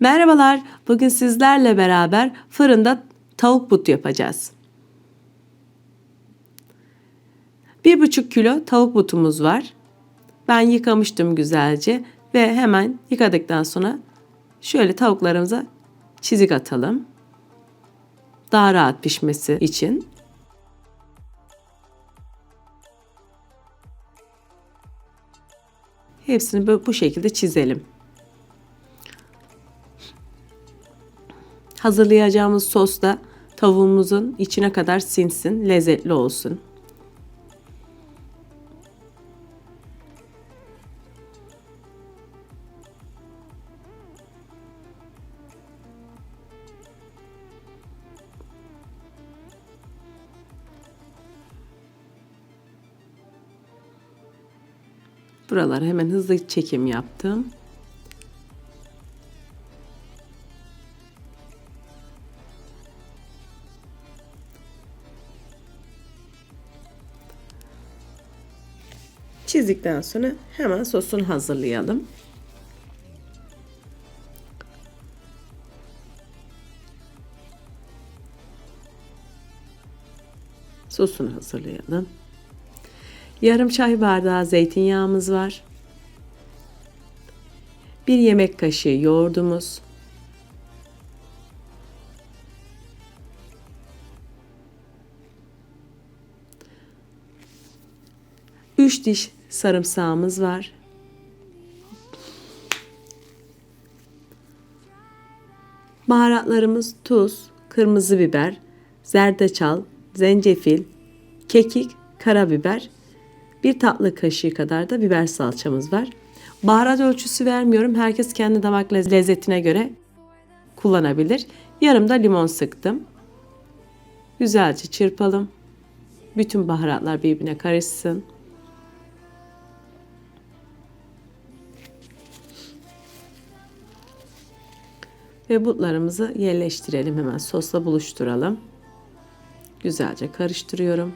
Merhabalar, bugün sizlerle beraber fırında tavuk but yapacağız. 1,5 kilo tavuk butumuz var. Ben yıkamıştım güzelce ve hemen yıkadıktan sonra şöyle tavuklarımıza çizik atalım. Daha rahat pişmesi için. Hepsini bu şekilde çizelim. Hazırlayacağımız sos da tavuğumuzun içine kadar sinsin, lezzetli olsun. Buralara hemen hızlı çekim yaptım. Çizdikten sonra hemen sosunu hazırlayalım. Sosunu hazırlayalım. Yarım çay bardağı zeytinyağımız var. Bir yemek kaşığı yoğurdumuz. Üç diş sarımsağımız var. Baharatlarımız tuz, kırmızı biber, zerdeçal, zencefil, kekik, karabiber, bir tatlı kaşığı kadar da biber salçamız var. Baharat ölçüsü vermiyorum. Herkes kendi damak lezzetine göre kullanabilir. Yarım da limon sıktım. Güzelce çırpalım. Bütün baharatlar birbirine karışsın. Ve butlarımızı yerleştirelim hemen sosla buluşturalım. Güzelce karıştırıyorum.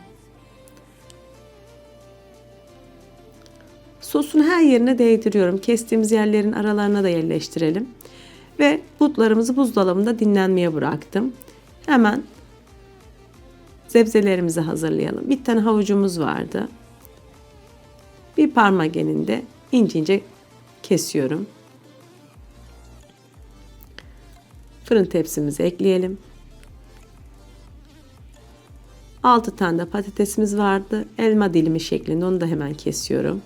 Sosun her yerine değdiriyorum. Kestiğimiz yerlerin aralarına da yerleştirelim. Ve butlarımızı buzdolabında dinlenmeye bıraktım. Hemen sebzelerimizi hazırlayalım. Bir tane havucumuz vardı. Bir parmak eninde ince ince kesiyorum. Fırın tepsimizi ekleyelim. 6 tane de patatesimiz vardı. Elma dilimi şeklinde onu da hemen kesiyorum.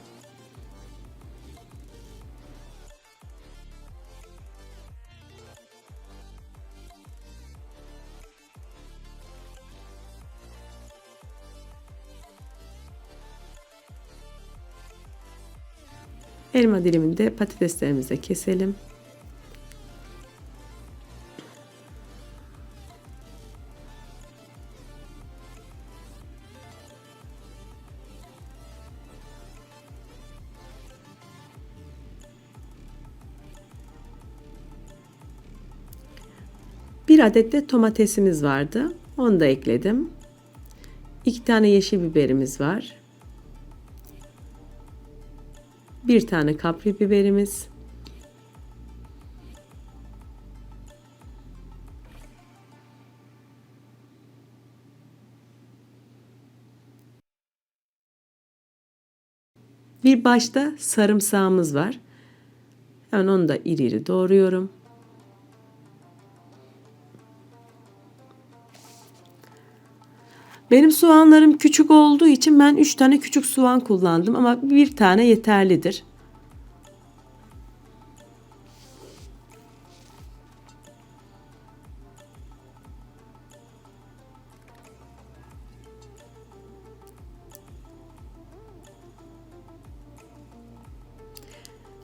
Elma dilimini de patateslerimize keselim. Bir adet de domatesimiz vardı. Onu da ekledim. İki tane yeşil biberimiz var. Bir tane kapri biberimiz. Bir başta sarımsağımız var. Hemen onu da iri iri doğruyorum. Benim soğanlarım küçük olduğu için ben 3 tane küçük soğan kullandım ama bir tane yeterlidir.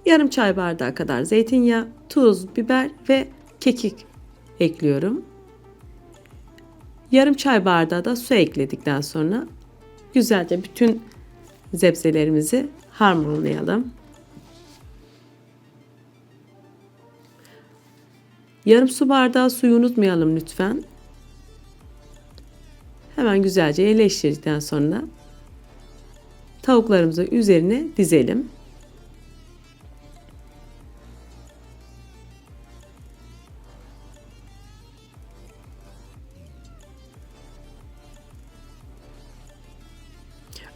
Yarım çay bardağı kadar zeytinyağı, tuz, biber ve kekik ekliyorum. Yarım çay bardağı da su ekledikten sonra güzelce bütün zebzelerimizi harmanlayalım. Yarım su bardağı suyu unutmayalım lütfen. Hemen güzelce yerleştirdikten sonra tavuklarımızı üzerine dizelim.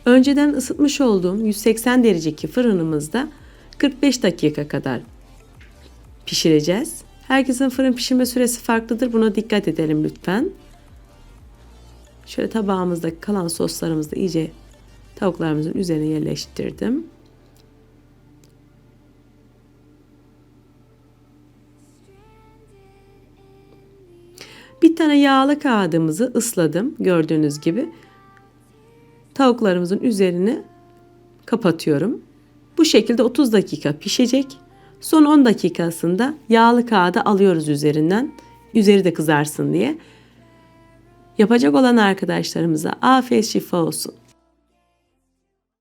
Önceden ısıtmış olduğum 180 dereceki fırınımızda 45 dakika kadar pişireceğiz. Herkesin fırın pişirme süresi farklıdır. Buna dikkat edelim lütfen. Şöyle tabağımızdaki kalan soslarımızı da iyice tavuklarımızın üzerine yerleştirdim. Bir tane yağlı kağıdımızı ısladım gördüğünüz gibi. Tavuklarımızın üzerine kapatıyorum. Bu şekilde 30 dakika pişecek. Son 10 dakikasında yağlı kağıdı alıyoruz üzerinden. Üzeri de kızarsın diye. Yapacak olan arkadaşlarımıza afiyet şifa olsun.